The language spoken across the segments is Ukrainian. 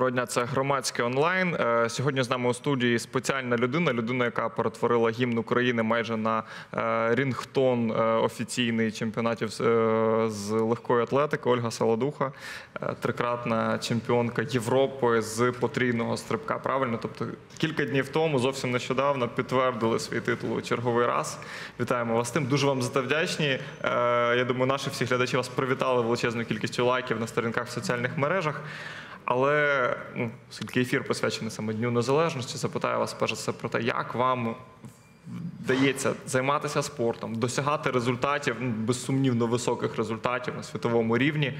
Доброго дня, це громадське онлайн. Е, Сьогодні з нами у студії спеціальна людина, людина, яка перетворила гімн України майже на е, рінгтон е, офіційний чемпіонатів з легкої атлетики. Ольга Солодуха, трикратна чемпіонка Європи з потрійного стрибка. Правильно, тобто кілька днів тому, зовсім нещодавно, підтвердили свій титул у черговий раз. Вітаємо вас тим. Дуже вам за це вдячні. Я думаю, наші всі глядачі вас привітали величезною кількістю лайків на сторінках в соціальних мережах. Але ну, оскільки ефір присвячений саме Дню Незалежності, запитаю вас перш за все про те, як вам вдається займатися спортом, досягати результатів, ну, безсумнівно високих результатів на світовому рівні е,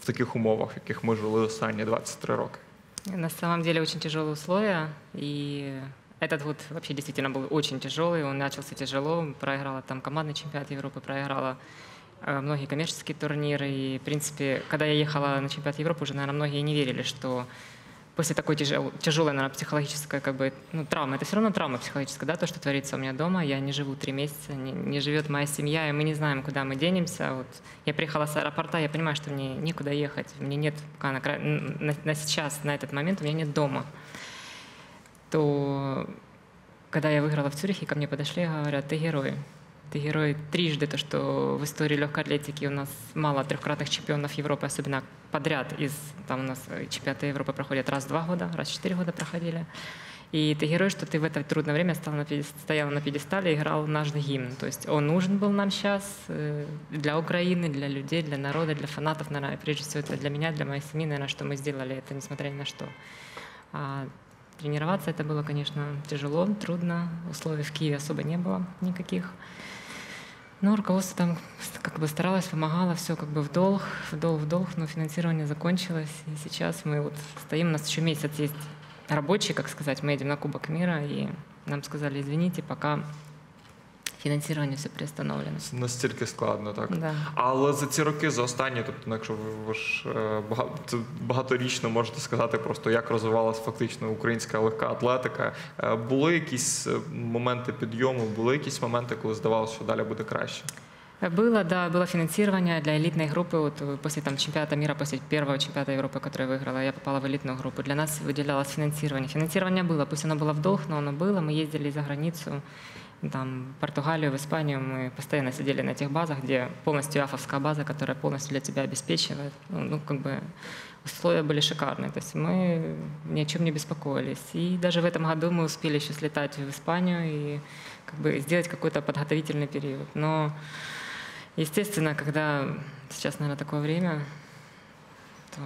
в таких умовах, в яких ми жили останні 23 роки. На самом деле очень тяжелые условия, и этот год вообще действительно был очень тяжелый. Он начался тяжело, проиграла там командный чемпионат Европы, проиграла э, многие коммерческие турниры. И, в принципе, когда я ехала на чемпионат Европы, уже, наверное, многие не верили, что после такой тяжел- тяжелой, наверное, психологической как бы, ну, травмы, это все равно травма психологическая, да, то, что творится у меня дома. Я не живу три месяца, не, не живет моя семья, и мы не знаем, куда мы денемся. Вот я приехала с аэропорта, я понимаю, что мне некуда ехать, мне нет пока на, на, на сейчас, на этот момент у меня нет дома. То когда я выиграла в Цюрихе, ко мне подошли и говорят, ты герой. Ты герой трижды, то, что в истории легкой атлетики у нас мало трехкратных чемпионов Европы, особенно подряд из, там у нас э, чемпионаты Европы проходят раз в два года, раз в четыре года проходили. И ты герой, что ты в это трудное время стал на стоял на пьедестале и играл наш гимн. То есть он нужен был нам сейчас для Украины, для людей, для народа, для фанатов, наверное, прежде всего это для меня, для моей семьи, наверное, что мы сделали это, несмотря ни на что. А тренироваться это было, конечно, тяжело, трудно. Условий в Киеве особо не было никаких. Но руководство там как бы старалось, помогало, все как бы в долг, в долг, в долг, но финансирование закончилось. И сейчас мы вот стоим, у нас еще месяц есть рабочий, как сказать, мы едем на Кубок мира, и нам сказали, извините, пока финансирование все приостановлено. Це настільки складно, так? Да. Але за ці роки, за останні, тобто, ну, якщо ви, ви ж е, бага- це багаторічно можете сказати просто, як розвивалася фактично українська легка атлетика. Е, Були якісь е, моменти підйому, були якісь моменти, коли здавалося, що далі буде краще. Было, да, было финансирование для элитной группы. Вот э, после там, чемпионата мира, после первого чемпионата Европы, который я выиграла, я попала в элитную группу. Для нас выделялось финансирование. Финансирование было, пусть оно было в долг, но оно было. Мы ездили за границу, там, Португалию, в Испанию. Мы постоянно сидели на тех базах, где полностью афовская база, которая полностью для тебя обеспечивает. Ну, как бы условия были шикарные. То есть мы ни о чем не беспокоились. И даже в этом году мы успели еще слетать в Испанию и как бы сделать какой-то подготовительный период. Но Естественно, когда сейчас, наверное, такое время, то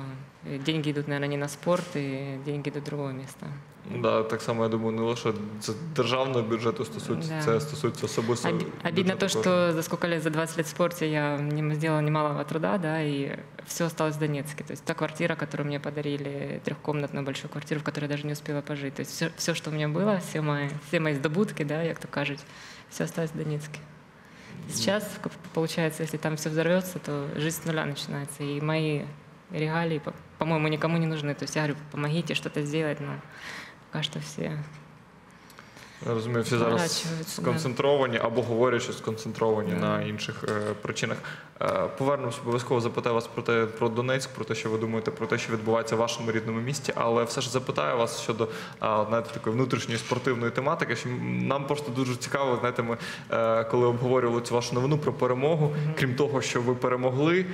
и деньги идут, наверное, не на спорт, и деньги другое место. Ну, Да, так само я думаю, не лише це державного бюджету стосується, Да. це стосується особисто. Оби- Обидно то, кожного. что за сколько лет, за 20 лет в спорте я не- сделала немалого труда, да, и все осталось в Донецке. То есть та квартира, которую мне подарили, трехкомнатную большую квартиру, в которой я даже не успела пожить. То есть все, все что у меня было, все мои, все мои здобутки, да, як то кажуть, все осталось в Донецке. Сейчас, получается, если там все взорвется, то жизнь с нуля начинается. И мои регалии, по- по-моему, никому не нужны. То есть я говорю, помогите что-то сделать, но пока что все Я розумію, всі зараз сконцентровані або говорять, що сконцентровані yeah. на інших е, причинах. Е, Повернемось обов'язково запитаю вас про те про Донецьк, про те, що ви думаєте, про те, що відбувається в вашому рідному місті. Але все ж запитаю вас щодо а, знаєте, такої внутрішньої спортивної тематики. Що нам просто дуже цікаво, знаєте, ми е, коли обговорювали цю вашу новину про перемогу. Крім того, що ви перемогли,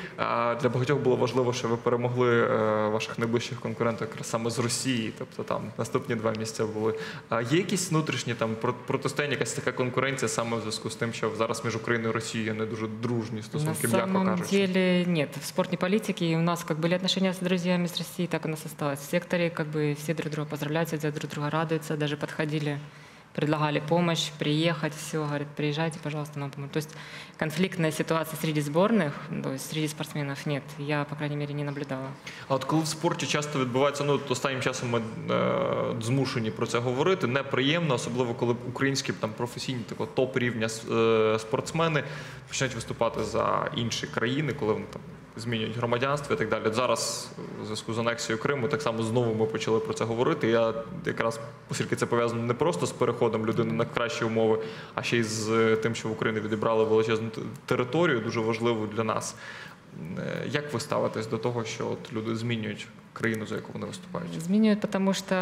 для багатьох було важливо, що ви перемогли е, ваших найближчих конкурентів якраз саме з Росії. Тобто там наступні два місця були. Є якісь внутрішні там про- протистояння, якась така конкуренція саме в зв'язку з тим, що зараз між Україною і Росією не дуже дружні стосунки, самом кажучи. деле нет. В спорт не политики. И у нас как были отношения с друзьями с Россией, так у нас осталось. В секторе как бы все друг друга поздравляют, все друг друга радуются. Даже подходили, предлагали помощь, приехать, все, говорят, приезжайте, пожалуйста, нам поможем. То есть конфликтная ситуация среди сборных, то есть среди спортсменов нет. Я, по крайней мере, не наблюдала. А от коли в спорті часто відбувається, ну останнім часом ми е, змушені про це говорити, неприємно, особливо коли українські там професійні такого топ рівня е, спортсмени починають виступати за інші країни, коли вони там змінюють громадянство і так далі. Зараз у зв'язку з анексією Криму так само знову ми почали про це говорити. Я якраз оскільки це пов'язано не просто з переходом людини на кращі умови, а ще й з е, тим, що в Україні відібрали величезну територію, дуже важливу для нас. Е, Як ви ставитесь до того, що от люди змінюють країну, за яку вони виступають? Изменяют, потому что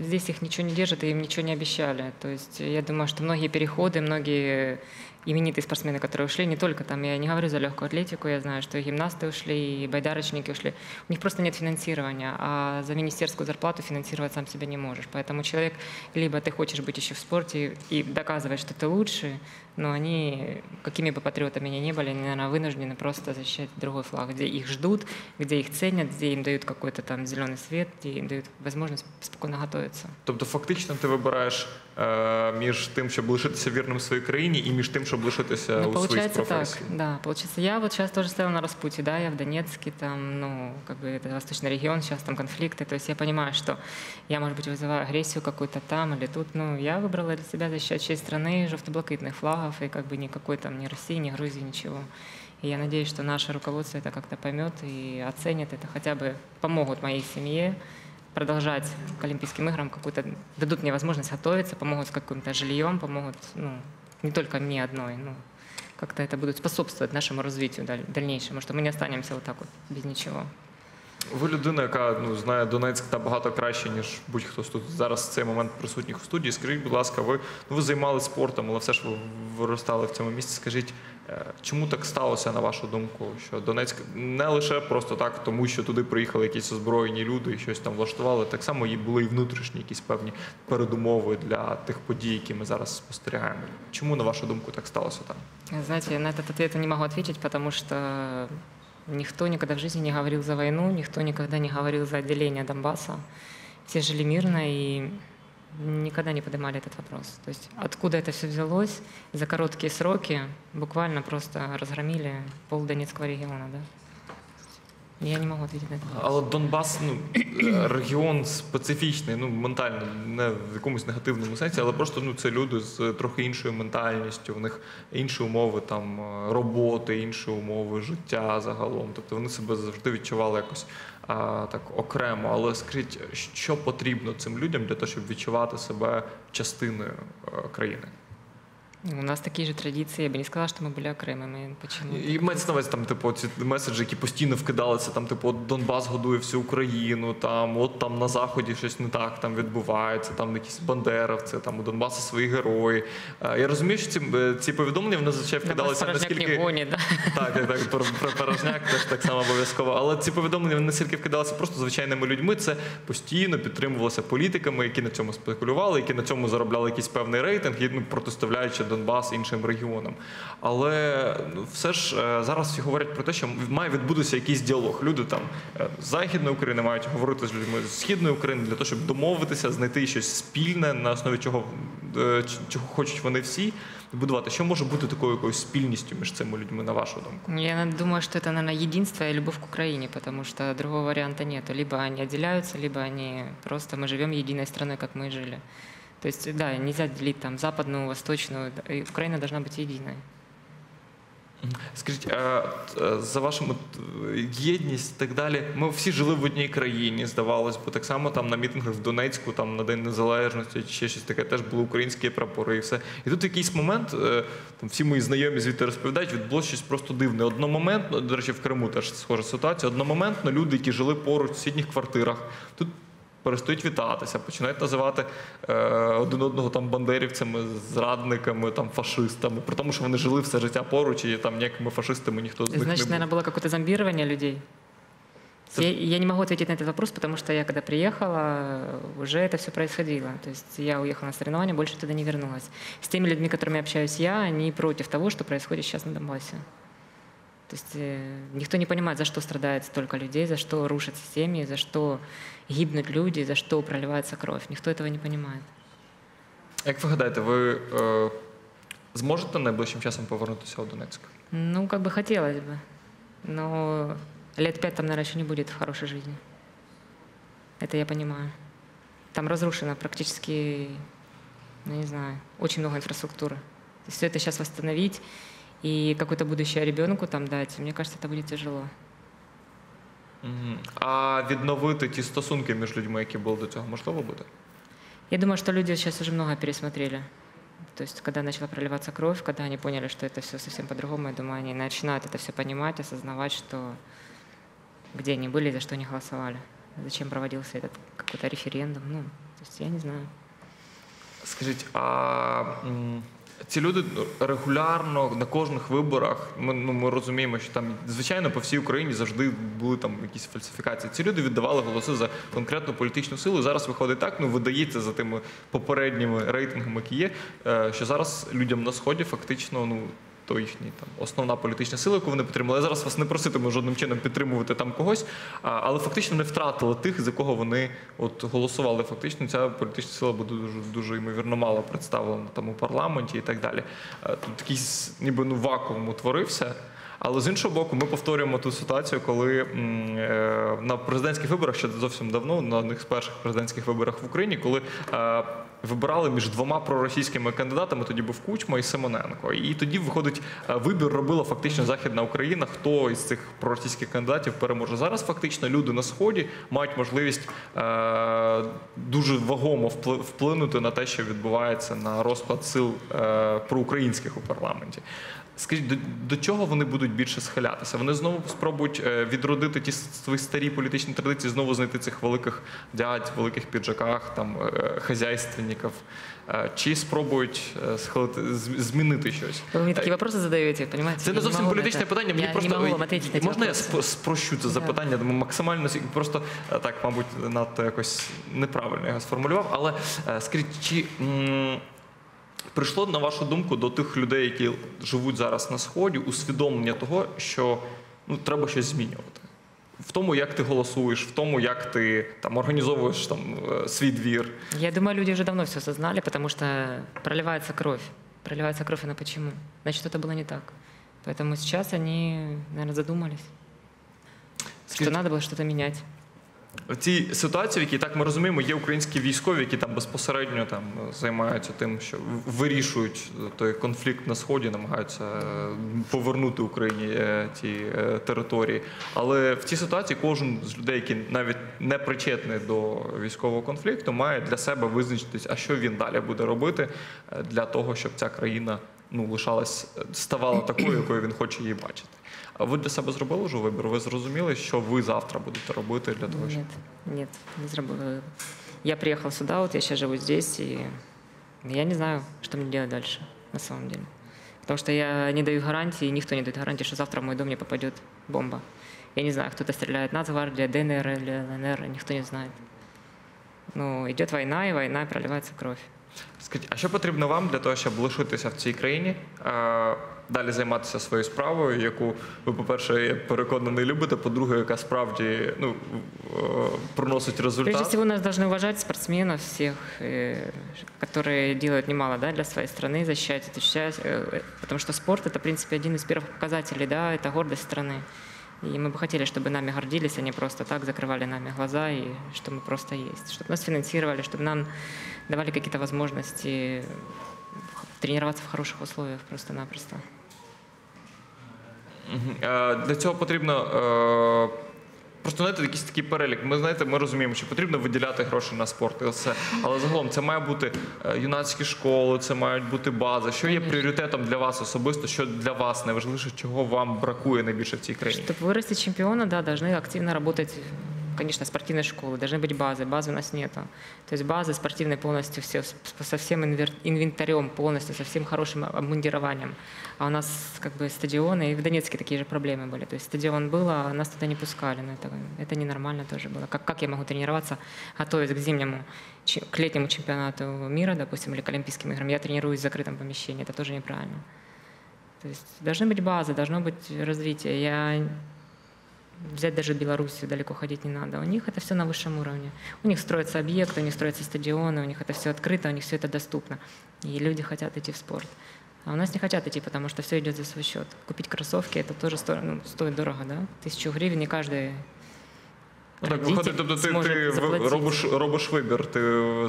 здесь их ничего не держит, и им ничего не обещали. То есть я думаю, что многие переходы, многие именитые спортсмены, которые ушли, не только там, я не говорю за легкую атлетику, я знаю, что и гимнасты ушли, и байдарочники ушли. У них просто нет финансирования, а за министерскую зарплату финансировать сам себя не можешь. Поэтому человек, либо ты хочешь быть еще в спорте и доказывать, что ты лучше, но они, какими бы патриотами они ни были, они, наверное, вынуждены просто защищать другой флаг, где их ждут, где их ценят, где им дают какой-то там зеленый свет, где им дают возможность спокойно готовиться. Тобто, фактично, ти вибираєш е, між тим, щоб лишитися вірним своїй країні, і між тим, щоб лишитися Ну, у своїй получается так, професії. да. Получается, я вот сейчас тоже стояла на распутье, да, я в Донецке, там, ну, как бы это восточный регион, сейчас там конфликты, то есть я понимаю, что я, может быть, вызываю агрессию какую-то там или тут, ну, я выбрала для себя защищать честь страны, жовто-блакитных флагов, и как бы никакой там ни России, ни Грузии, ничего. И я надеюсь, что наше руководство это как-то поймет и оценит это, хотя бы помогут моей семье продолжать к Олимпийским играм какую-то, дадут мне возможность готовиться, помогут с каким-то жильем, помогут, ну, не только мне одной, ну, как-то это будут способствовать нашему развитию даль- дальнейшему, что мы не останемся вот так вот без ничего. Ви людина, яка ну знає Донецьк набагато краще, ніж будь-хто тут зараз в цей момент присутніх у студії. Скажіть, будь ласка, ви ну ви займалися спортом, але все ж ви виростали в цьому місці. Скажіть, е, чому так сталося, на вашу думку, що Донецьк не лише просто так, тому що туди приїхали якісь озброєні люди і щось там влаштували, так само і були і внутрішні якісь певні передумови для тих подій, які ми зараз спостерігаємо. Чому, на вашу думку, так сталося там? Знаете, на этот ответ не могу ответить, потому что никто никогда в жизни не говорил за войну, никто никогда не говорил за отделение Донбасса. Все жили мирно и никогда не поднимали этот вопрос. То есть откуда это все взялось, за короткие сроки буквально просто разгромили пол Донецкого региона, да? Я не могу ответить на это. Але Донбас, ну е, регіон специфічний, ну ментально, не в якомусь негативному сенсі, але просто ну це люди з трохи іншою ментальністю. В них інші умови там е, роботи, інші умови життя загалом. Тобто вони себе завжди відчували якось а, так окремо. Але скажіть, що потрібно цим людям для того, щоб відчувати себе частиною е, країни? У нас такие же традиции. Я бы не сказала, что мы были окремыми. Почему? І мається на увазі там, типу, ці меседжі, які постійно вкидалися, там, типу, от Донбас годує всю Україну, там, от там на заході щось не так там відбувається, там якісь бандеровці, там у Донбаса свої герої. Е, Я розумію, що ці, е, ці повідомлення вони зазвичай вкидалися Порожняк не наскільки. гонит, да? Так, так, так, про, про порожняк теж так само обов'язково. Але ці повідомлення вони настільки вкидалися просто звичайними людьми. Це постійно підтримувалося політиками, які на цьому спекулювали, які на цьому заробляли якийсь певний рейтинг, і, ну, протиставляючи Донбас іншим регіонам. Але ну, все ж е, зараз всі говорять про те, що має відбутися якийсь діалог. Люди там е, з західної України мають говорити з людьми з східної України для того, щоб домовитися, знайти щось спільне, на основі чого, е, ч- чого хочуть вони всі. Будувати, що може бути такою якоюсь спільністю між цими людьми, на вашу думку? Я думаю, что это, наверное, единство и любовь к Украине, потому что другого варианта нет. Либо они отделяются, либо они просто мы живем единой страной, как мы и жили. То есть, да, нельзя делить там западную, восточную. Украина должна быть единой. Скажіть, е, е, за вашим єдність і так далі. Ми всі жили в одній країні, здавалось, бо так само там на мітингах в Донецьку, там на День Незалежності, чи ще щось таке, теж були українські прапори і все. І тут якийсь момент, е, там всі мої знайомі звідти розповідають, відбулося щось просто дивне. Одномоментно, до речі, в Криму теж схожа ситуація. Одномоментно люди, які жили поруч в сусідніх квартирах, тут перестають вітатися, починають називати е, один одного там бандерівцями, зрадниками, там фашистами, при тому, що вони жили все життя поруч, і там ніякими фашистами ніхто з них Значит, не був. наверное, было какое-то зомбирование людей. Это- Я, я не могу ответить на этот вопрос, потому что я, когда приехала, уже это все происходило. То есть я уехала на соревнования, больше туда не вернулась. С теми людьми, которыми общаюсь я, они против того, что происходит сейчас на Донбассе. То есть э, никто не понимает, за что страдает столько людей, за что рушатся семьи, за что гибнут люди, за что проливается кровь. Никто этого не понимает. Як ви гадаєте, ви е, зможете найближчим часом повернутися у Донецьк? Ну, как бы хотелось бы. Но лет пять там, наверное, еще не будет в хорошей жизни. Это я понимаю. Там разрушено практически, ну, не знаю, очень много инфраструктуры. Все это сейчас восстановить и какое-то будущее ребенку там дать, мне кажется, это будет тяжело. Мгм. А відновити ті стосунки між людьми, які були до цього, можливо буде? Я думаю, что люди сейчас уже много пересмотрели. То есть, когда начала проливаться кровь, когда они поняли, что это все совсем по-другому, я думаю, они начинают это все понимать, осознавать, что где они были и за что они голосовали. зачем проводился этот какой-то референдум. Ну, то есть я не знаю. Скажіть, а м, ці люди регулярно на кожних виборах, ми, ну, ми розуміємо, що там, звичайно, по всій Україні завжди були там якісь фальсифікації. Ці люди віддавали голоси за конкретну політичну силу. Зараз виходить так, ну видається за тими попередніми рейтингами, які є, е, що зараз людям на сході фактично ну. То їхня там основна політична сила, яку вони підтримали. Я зараз вас не проситиму жодним чином підтримувати там когось, але фактично не втратили тих, за кого вони от голосували. Фактично, ця політична сила буде дуже дуже ймовірно мало представлена там у парламенті і так далі. Тут якийсь ніби ну вакуум утворився. Але з іншого боку, ми повторюємо ту ситуацію, коли е, на президентських виборах ще зовсім давно, на одних з перших президентських виборах в Україні, коли е, вибирали між двома проросійськими кандидатами, тоді був Кучма і Симоненко. І тоді виходить е, вибір робила фактично Західна Україна, хто із цих проросійських кандидатів переможе. Зараз фактично люди на сході мають можливість е, дуже вагомо впли- вплинути на те, що відбувається на розклад сил е, проукраїнських у парламенті. Скажіть, до, до чого вони будуть більше схилятися? Вони знову спробують е, відродити ті свої старі політичні традиції, знову знайти цих великих дядь, великих піджаках, там е, хазяйственників, Е, чи спробують е, схилити з- змінити щось? Вы мне такие вопросы задаете, понимаете? Це Я не зовсім могу на політичне это- питання. Мені я просто не могу вам ответить на эти можна я вопросы. спро- спрощу це Да. запитання, тому максимально сі- просто е, так, мабуть, надто якось неправильно його сформулював. Але е, скажіть, чи м, прийшло на вашу думку до тих людей, які живуть зараз на сході, усвідомлення того, що ну треба щось змінювати? В тому, як ти голосуєш, в тому, як ти там організовуєш там е, свій двір. Я думаю, люди уже давно все осознали, потому что проливается кровь. Проливается кровь, она почему? Значит, что-то было не так. Поэтому сейчас они, наверное, задумались, что Скажіть, надо было что-то менять. В цій ситуації, в якій так ми розуміємо, є українські військові, які там безпосередньо там займаються тим, що вирішують той конфлікт на сході, намагаються е, повернути Україні е, ті е, території. Але в цій ситуації кожен з людей, який навіть не причетний до військового конфлікту, має для себе визначитись, а що він далі буде робити е, для того, щоб ця країна ну лишалась, ставала такою, якою він хоче її бачити. А ви для себе зробили вже вибір? Ви зрозуміли, що ви завтра будете робити для того, щоб Нет, нет, не заработала. Я приехал сюда, вот я сейчас живу здесь, и я не знаю, что мне делать дальше, на самом деле. Потому что я не даю гарантии, и никто не дает гарантии, что завтра в мой дом не попадет бомба. Я не знаю, кто-то стреляет, Нацгвардия, ДНР или ЛНР, никто не знает. Ну, идет война, и война, проливается кровь. Скажіть, а що потрібно вам для того, щоб лишитися в цій країні, е, далі займатися своєю справою, яку ви, по-перше, я переконаний, любите, по-друге, яка справді ну, е, приносить Прежде результат? всего, нас должны уважать спортсменов всех, э, которые делают немало да, для своей страны, защищать эту часть, э, потому что спорт это, в принципе, один из первых показателей, да, это гордость страны. И мы бы хотели, чтобы нами гордились, а не просто так закрывали нами глаза, и что мы просто есть. Чтобы нас финансировали, чтобы нам давали какие-то возможности тренироваться в хороших условиях просто-напросто. Мгм. Е, Для цього потрібно е, просто знаєте, якийсь такий перелік. Ми знаєте, ми розуміємо, що потрібно виділяти гроші на спорт і все. Але загалом це має бути е, юнацькі школи, це мають бути бази. Що є пріоритетом для вас особисто? Що для вас найважливіше, чого вам бракує найбільше в цій країні? Чтобы вырастить чемпиона, да, должны активно работать, конечно, спортивные школы, должны быть базы. Базы у нас нету. То есть базы спортивные полностью все, со всем инвентарем, полностью, со всем хорошим обмундированием. А у нас как бы стадионы, и в Донецке такие же проблемы были. То есть стадион был, а нас туда не пускали. Но это, это ненормально тоже было. Как, как я могу тренироваться, готовясь к зимнему, к летнему чемпионату мира, допустим, или к Олимпийским играм? Я тренируюсь в закрытом помещении. Это тоже неправильно. То есть должны быть базы, должно быть развитие. Я взять даже Белоруссию далеко ходить не надо. У них это все на высшем уровне. У них строятся объекты, у них строятся стадионы, у них это все открыто, у них все это доступно. И люди хотят идти в спорт. А у нас не хотят идти, потому что все идет за свой счет. Купить кроссовки это тоже сто- ну, стоит дорого, да? Тысячу гривен не каждый Ну, так родитель виходить, тобто ти, зможе ти в- заплатити. робиш, робиш вибір. Ти,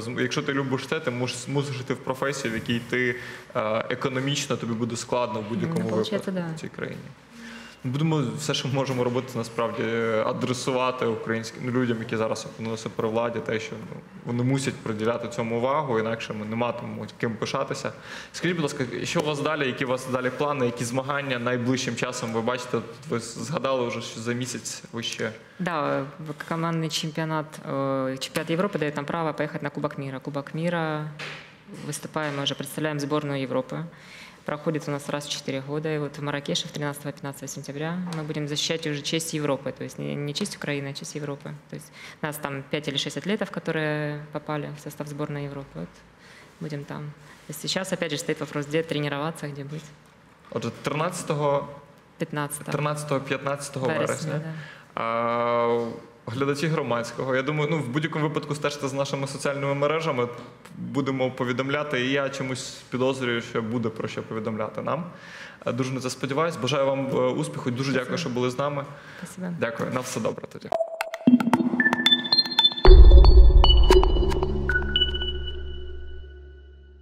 з- якщо ти любиш це, ти мусиш, мусиш йти в професію, в якій ти е, економічно тобі буде складно в будь-якому Ну, випадку получається, да. в цій країні. Будемо все, що можемо робити, насправді адресувати українським ну, людям, які зараз опинилися при владі, те, що ну, вони мусять приділяти цьому увагу, інакше ми не матимемо ким пишатися. Скажіть, будь ласка, що у вас далі? Які у вас далі плани? Які змагання найближчим часом ви бачите? От Ви згадали вже, що за місяць ви ще Да, в- командный чемпионат, э, чемпионат Европы дает нам право поехать на Кубок мира. Кубок мира выступаем, мы уже представляем сборную Европы. Проходит у нас раз в 4 года. И вот в Маракеше 13-15 сентября мы будем защищать уже честь Европы. То есть не, не честь Украины, а честь Европы. То есть нас там 5 или 6 атлетов, которые попали в состав сборной Европы. Вот будем там. То есть сейчас опять же стоит вопрос, где тренироваться, где быть. отже 13 15 13-15 вересня. вересня. Да. А, глядачі громадського. Я думаю, ну в будь-якому випадку стежте з нашими соціальними мережами. Будемо повідомляти. І я чомусь підозрюю, що буде про що повідомляти нам. Е, Дуже на це сподіваюсь. Бажаю вам е, успіху. Дуже дякую, що були з нами. Дякую. На все добре тоді.